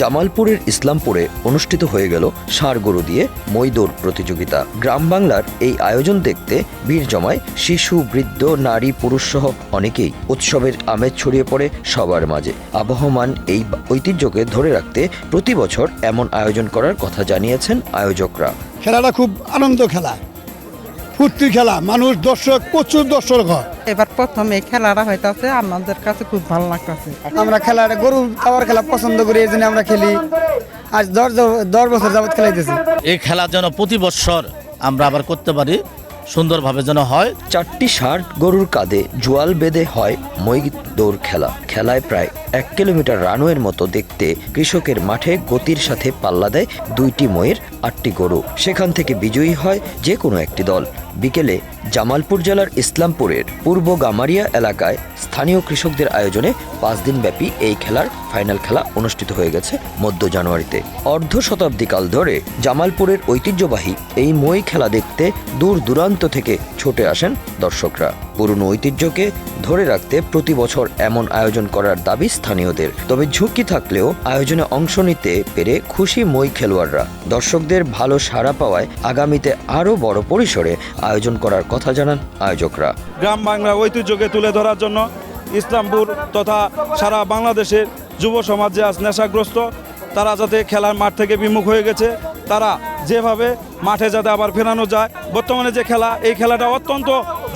জামালপুরের ইসলামপুরে অনুষ্ঠিত হয়ে গেল ষাঁড় গরু দিয়ে মইদৌড় প্রতিযোগিতা। গ্রাম বাংলার এই আয়োজন দেখতে ভিড় জমায় শিশু, বৃদ্ধ, নারী, পুরুষ সহ অনেকেই উৎসবের আমেজ ছড়িয়ে পড়ে সবার মাঝে। আবহমান এই ঐতিহ্যকে ধরে রাখতে প্রতি বছর এমন আয়োজন করার কথা জানিয়েছেন আয়োজকরা। খেলাটা খুব আনন্দ খেলা। ফুর্তি খেলা মানুষ দর্শক প্রচুর দর্শক হয়। এবার প্রথম এই খেলাটা হইতাছে আমাদের কাছে খুব ভালো লাগতেছে। আমরা খেলাটা গরু খাওয়ার খেলা পছন্দ করি এই জন্য আমরা খেলি। আজ দশ দশ বছর যাবত খেলাইতেছি। এই খেলা যেন প্রতি বছর আমরা আবার করতে পারি সুন্দরভাবে যেন হয়। চারটি ষাট গরুর কাঁধে, জোয়াল বেঁধে হয় মই দৌড় খেলা। খেলায় প্রায় এক কিলোমিটার রানওয়ের মতো দেখতে কৃষকের মাঠে গতির সাথে পাল্লা দেয় দুইটি ময়ের আটটি গরু। সেখান থেকে বিজয়ী হয় যে কোনো একটি দল। বিকেলে জামালপুর জেলার ইসলামপুরের পূর্ব গামারিয়া এলাকায় স্থানীয় কৃষকদের আয়োজনে পাঁচ দিনব্যাপী এই খেলার ফাইনাল খেলা অনুষ্ঠিত হয়ে গেছে মধ্য জানুয়ারিতে। অর্ধ শতাব্দীকাল ধরে জামালপুরের ঐতিহ্যবাহী এই মই খেলা দেখতে দূর দূরান্ত থেকে ছুটে আসেন দর্শকরা। পুরনো ঐতিহ্যকে ধরে রাখতে প্রতি বছর এমন আয়োজন করার দাবি স্থানীয়দের। তবে ঝুঁকি থাকলেও আয়োজনে অংশ নিতে পেরে খুশি মই খেলোয়াড়রা। দর্শকদের ভালো সাড়া পাওয়ায় আগামীতে আরও বড় পরিসরে আয়োজন করার কথা জানান আয়োজকরা। গ্রাম বাংলার ঐতিহ্যকে তুলে ধরার জন্য ইসলামপুর তথা সারা বাংলাদেশের যুব সমাজ যে আজ নেশাগ্রস্ত, তারা যাতে খেলার মাঠ থেকে বিমুখ হয়ে গেছে, তারা যেভাবে মাঠে যাতে আবার ফেরানো যায়, বর্তমানে যে খেলা, এই খেলাটা অত্যন্ত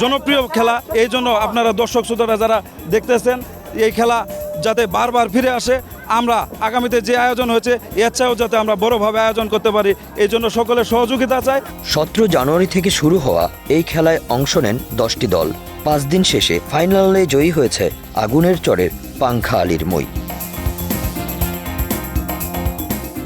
জনপ্রিয় খেলা, এই জন্য আপনারা দর্শক শ্রোতারা যারা দেখতেছেন, এই খেলা যাতে বারবার ফিরে আসে, আমরা আগামীতে যে আয়োজন হয়েছে, এর চেয়েও যাতে আমরা বড়ভাবে আয়োজন করতে পারি, এই জন্য সকলের সহযোগিতা চাই। সতেরো জানুয়ারি থেকে শুরু হওয়া এই খেলায় অংশ নেন দশটি দল। পাঁচ দিন শেষে ফাইনালে জয়ী হয়েছে আগুনের চরের পাংখা আলীর মই।